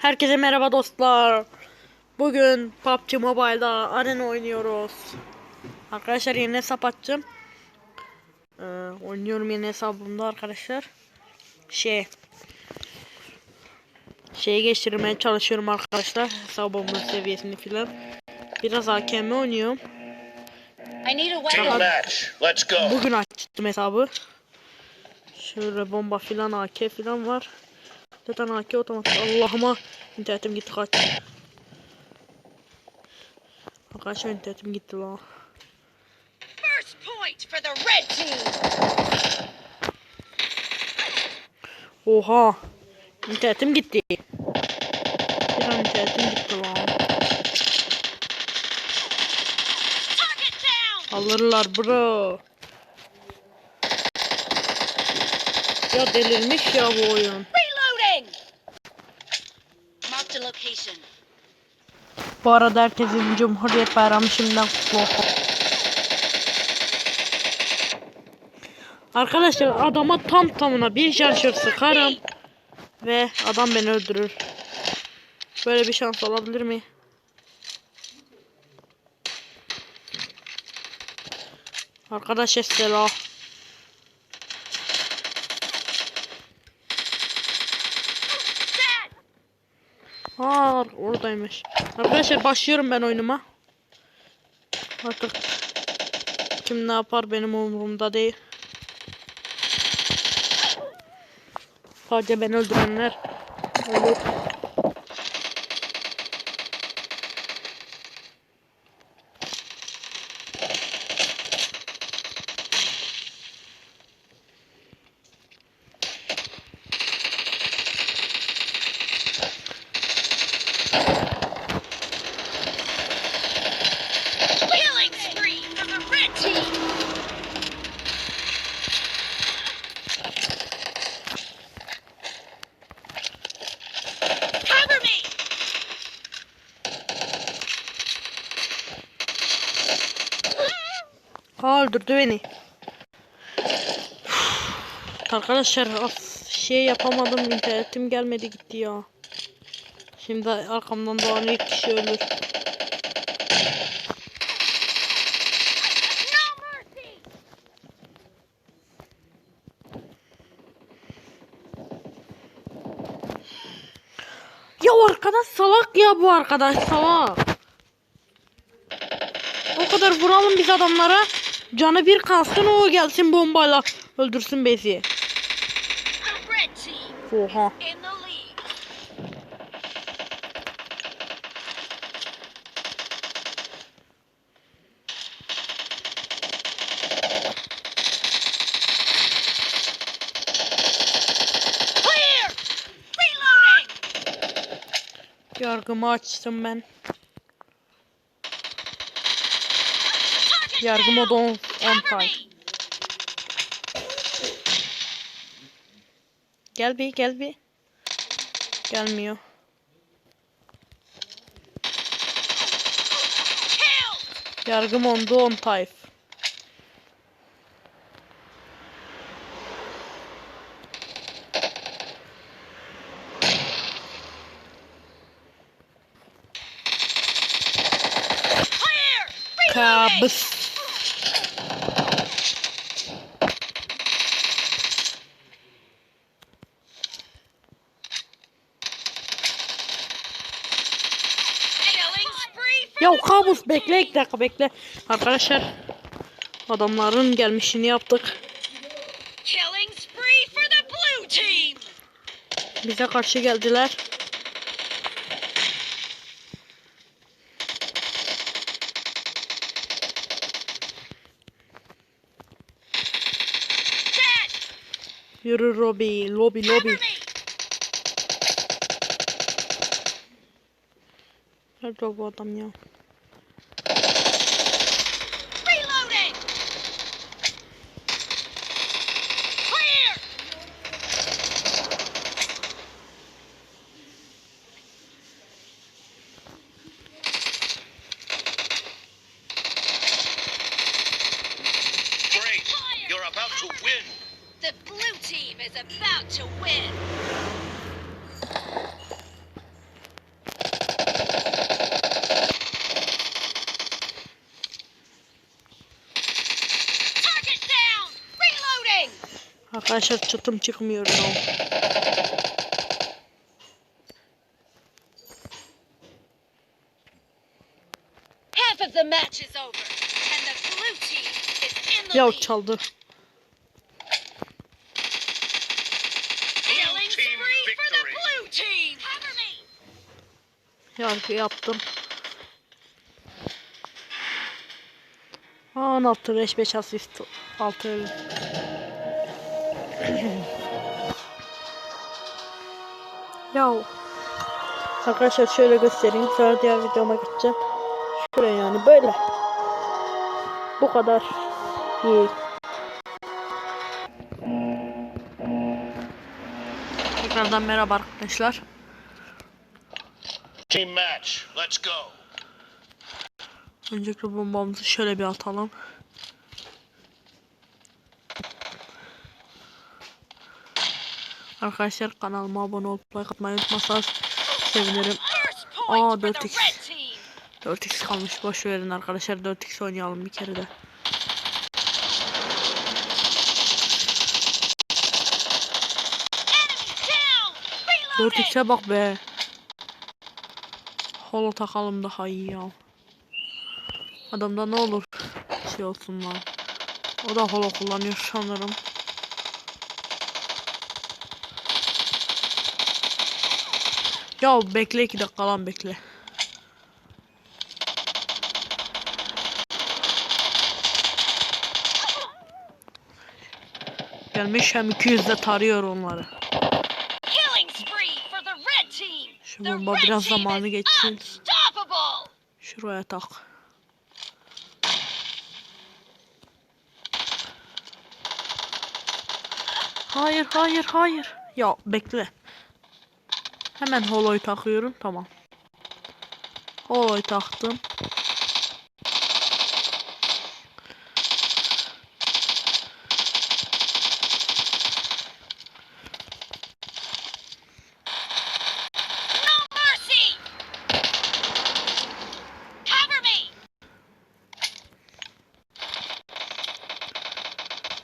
Herkese merhaba dostlar. Bugün PUBG Mobile'da arena oynuyoruz. Arkadaşlar yeni hesap açacağım. Ee, oynuyorum yeni hesabımda arkadaşlar. Şey. Şeyi geçirmeye çalışıyorum arkadaşlar. Hesabımın seviyesini filan. Biraz AKM oynuyorum. Bugün açtım hesabı. Şöyle bomba filan AK filan var. Zaten AK otomatik. Allah'ıma internetim gitti kaç. Arkadaşlar internetim gitti lan. First point for the red team. Oha. İnternetim gitti. Bir an internetim gitti lan. Alırlar bro. Ya delirmiş ya bu oyun. Bu arada herkesin Cumhuriyet Bayramı şimdiden kutlu. Arkadaşlar adama tam tamına bir şarjör sıkarım ve adam beni öldürür. Böyle bir şans olabilir mi? Arkadaş silah. Aa oradaymış. Arkadaşlar başlıyorum ben oyunuma. Artık kim ne yapar benim umurumda değil. Sadece beni öldürenler olur. Killing spree for the red team. Cover me. Ha öldürdü beni. Arkadaşlar as şey yapamadım internetim gelmedi gitti ya. Şimdi arkamdan doğan ilk kişi ölür. Ya arkadaş salak ya bu arkadaş salak. O kadar vuralım biz adamlara. Canı bir kalsın o gelsin bombayla öldürsün bezi. Oha. Yargımı açtım ben. Yargı modu on, on Cover time. me. Gel bir gel bir. Gelmiyor. Yargı modu on type. Clear. Reloading. Kabus. Killing spree for Ya the kabus bekle iki dakika bekle. Arkadaşlar adamların gelmişini yaptık. Bize karşı geldiler. Yürü Robi, lobi lobi. Nerede bu adam ya? is about to win. Arkadaşlar çatım çıkmıyor ya. Half of the match is over and the blue team is in the Ya çaldı. Yargı yaptım. Aa, 16 5 5 asist 6 ölüm. ya Arkadaşlar şöyle göstereyim. Sonra diğer videoma geçeceğim. Şuraya yani böyle. Bu kadar. İyi. Tekrardan merhaba arkadaşlar. Team match. Let's go. Öncelikle bombamızı şöyle bir atalım. Arkadaşlar kanalıma abone olup like atmayı unutmazsanız sevinirim. Aa, point for the 4x. red team. 4x kalmış boş verin arkadaşlar 4x oynayalım bir kere de. Reloading. 4x'e bak be. Holo takalım daha iyi ya. Adamda ne olur şey olsun lan. O da holo kullanıyor sanırım. Ya bekle iki dakika lan bekle. Gelmiş hem 200 de tarıyor onları. Killing spree for the red team. Şu The bomba biraz zamanı geçsin. Şuraya tak. Hayır, hayır, hayır. Ya bekle. Hemen holoyu takıyorum. Tamam. Holoyu taktım.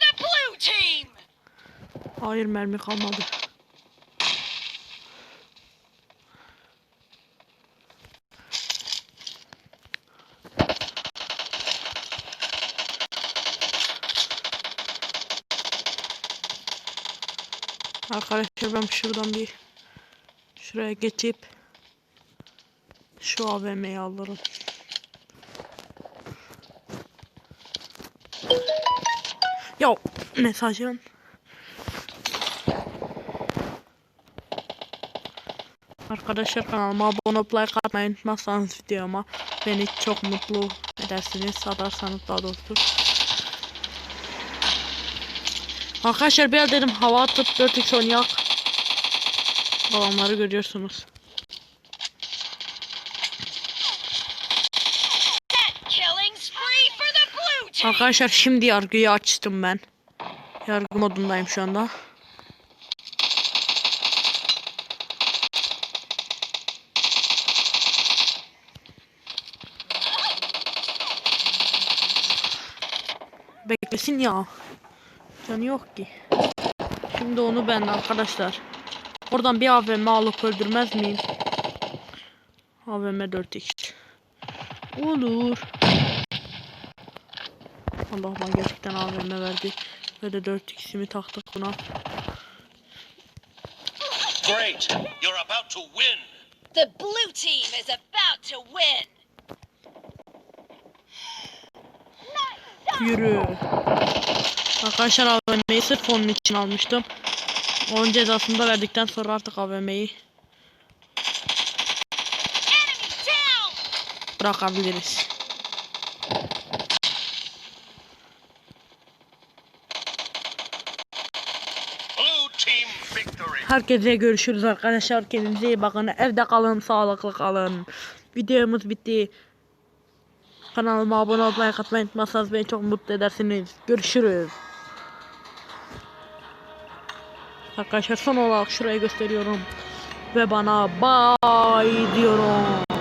the blue team. Hayır mermi kalmadı. Arkadaşlar ben şuradan bir şuraya geçip şu AVM'yi alırım. Ya mesajım. Arkadaşlar kanalıma abone olup like atmayı unutmazsanız videoma beni çok mutlu edersiniz. Satarsanız daha doğrusu. Arkadaşlar bir dedim hava atıp 4x oynayak. Olanları görüyorsunuz. Arkadaşlar şimdi yargıyı açtım ben. Yargı modundayım şu anda. Beklesin ya. Canı yok ki. Şimdi onu ben arkadaşlar. Oradan bir AVM alıp öldürmez miyim? AVM 4x. Olur. Allah bana gerçekten AVM verdi. Ve de 4x'imi taktık buna. Great. You're about to win. The blue team is about to win. Yürü. Arkadaşlar AVM'yi sırf onun için almıştım. Onun cezasını da verdikten sonra artık AVM'yi bırakabiliriz. Herkese görüşürüz arkadaşlar. Kendinize iyi bakın. Evde kalın, sağlıklı kalın. Videomuz bitti. Kanalıma abone olmayı, katmayı unutmazsanız beni çok mutlu edersiniz. Görüşürüz. Arkadaşlar son olarak şurayı gösteriyorum. Ve bana bye diyorum.